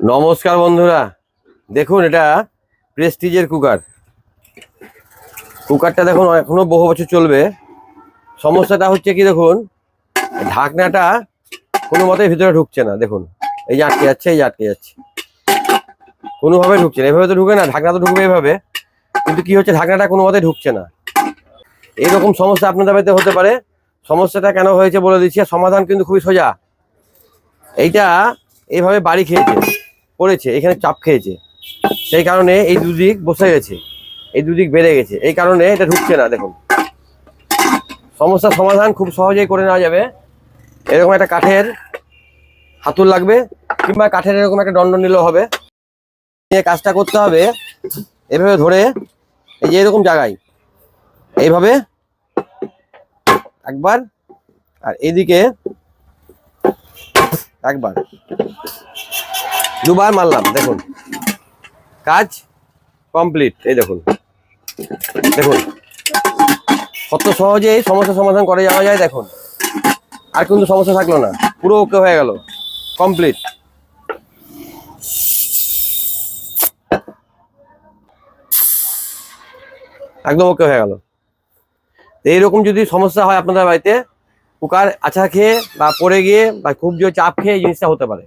নমস্কার বন্ধুরা। দেখুন, এটা প্রেস্টিজের কুকার। কুকারটা দেখুন, এখনও বহু বছর চলবে। সমস্যাটা হচ্ছে কি দেখুন, ঢাকনাটা কোনো মতে ভিতরে ঢুকছে না। দেখুন, এই যে আটকে যাচ্ছে, এই যে আটকে যাচ্ছে। কোনোভাবে ঢুকছে না। এভাবে তো ঢুকে না, ঢাকনা তো ঢুকবে এভাবে। কিন্তু কি হচ্ছে, ঢাকনাটা কোনো মতে ঢুকছে না। এইরকম সমস্যা আপনাদের বাড়িতে হতে পারে। সমস্যাটা কেন হয়েছে বলে দিচ্ছি সমাধান কিন্তু খুবই সোজা। এইটা এইভাবে বাড়ি খেয়েছে। পড়েছে এখানে চাপ খেয়েছে। সেই কারণে এই দুদিক বসে গেছে, এই দুদিক বেড়ে গেছে। এই কারণে এটা ঢুকছে না, দেখুন। সমস্যার সমাধান খুব সহজেই করে নেওয়া যাবে। এরকম একটা কাঠের হাতুর লাগবে, কিংবা কাঠের এরকম একটা দণ্ড নিলেও হবে। নিয়ে কাজটা করতে হবে, এভাবে ধরে, এই যে এরকম জায়গায়। এইভাবে একবার, আর এদিকে একবার। দুবার মারলাম, দেখুন। কাজ কমপ্লিট, এই দেখুন। দেখুন। কত সহজেই সমস্যা সমাধান করে যাওয়া যায়, দেখুন। আর কিন্তু সমস্যা থাকল না, পুরো ওকে হয়ে গেল, কমপ্লিট। একদম ওকে হয়ে গেল। এইরকম যদি সমস্যা হয় আপনাদের বাড়িতে, কুকার আছা খেয়ে বা পড়ে গিয়ে বা খুব জোর চাপ খেয়ে এই জিনিসটা হতে পারে।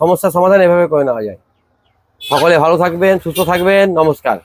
সমস্যার সমাধান এভাবে করে নেওয়া যায়। সকলে ভালো থাকবেন সুস্থ থাকবেন নমস্কার।